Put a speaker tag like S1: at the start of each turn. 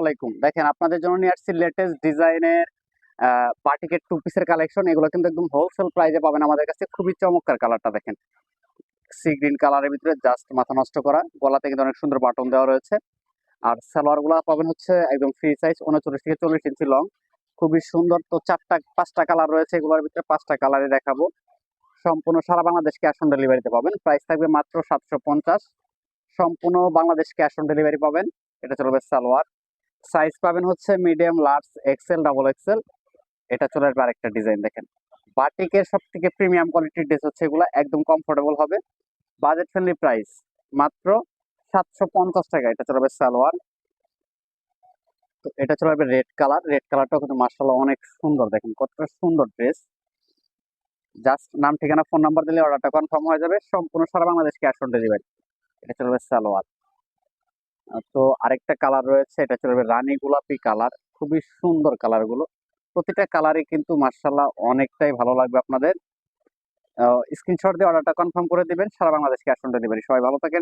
S1: আলাইকুম দেখেন, আপনাদের জন্য নিয়ে আসছি লেটেস্ট ডিজাইনের পার্টিকেট টু পিসের কালেকশন এগুলো কিন্তু একদম হোলসেল প্রাইসে পাবেন। আমাদের কাছে খুবই চমৎকার কালারটা দেখেন। সি গ্রিন কালারের ভিতরে জাস্ট মাথা নষ্ট করা। গলাতে কিন্তু অনেক সুন্দর বাটন দেওয়া রয়েছে। আর সালোয়ারগুলা পাবেন হচ্ছে একদম ফ্রি সাইজ উনচল্লিশ থেকে চল্লিশ ইঞ্চি লং খুবই সুন্দর তো চারটা, পাঁচটা কালার রয়েছে। এগুলোর ভিতরে পাঁচটা কালারে দেখাবো। সম্পূর্ণ সারা বাংলাদেশ ক্যাশ অন ডেলিভারিতে পাবেন। প্রাইস থাকবে মাত্র সাতশো পঞ্চাশ। সম্পূর্ণ বাংলাদেশ ক্যাশ অন ডেলিভারি পাবেন। এটা চলবে সালোয়ার। সাইজ পাবেন হচ্ছে medium large XL double XL এটা চলে আসবে আরেকটা ডিজাইন দেখেন। বাটিকের সব থেকে প্রিমিয়াম কোয়ালিটির ড্রেস হচ্ছে এগুলো, একদম কমফোর্টেবল হবে। বাজেট ফ্রেন্ডলি প্রাইস মাত্র সাতশো পঞ্চাশ টাকা। এটা চলে সালোয়ার। তো এটা চলে আসবে রেড কালার রেড কালারটাও কিন্তু মার্শাল্লাহ অনেক সুন্দর, দেখেন কতটা সুন্দর ড্রেস জাস্ট নাম, ঠিকানা ফোন নাম্বার দিলে অর্ডারটা কনফার্ম হয়ে যাবে। সম্পূর্ণ সারা বাংলাদেশ ক্যাশ অন ডেলিভারি এটা চলবে সালোয়ার। তো আরেকটা কালার রয়েছে, এটা চলবে রানী গোলাপি কালার খুবই সুন্দর কালারগুলো। প্রতিটা কালারই কিন্তু মার্শাল্লাহ অনেকটাই ভালো লাগবে আপনাদের। স্ক্রিনশট দিয়ে অর্ডারটা কনফার্ম করে দিবেন, সারা বাংলাদেশকে আসনটা দেবেন সবাই ভালো থাকেন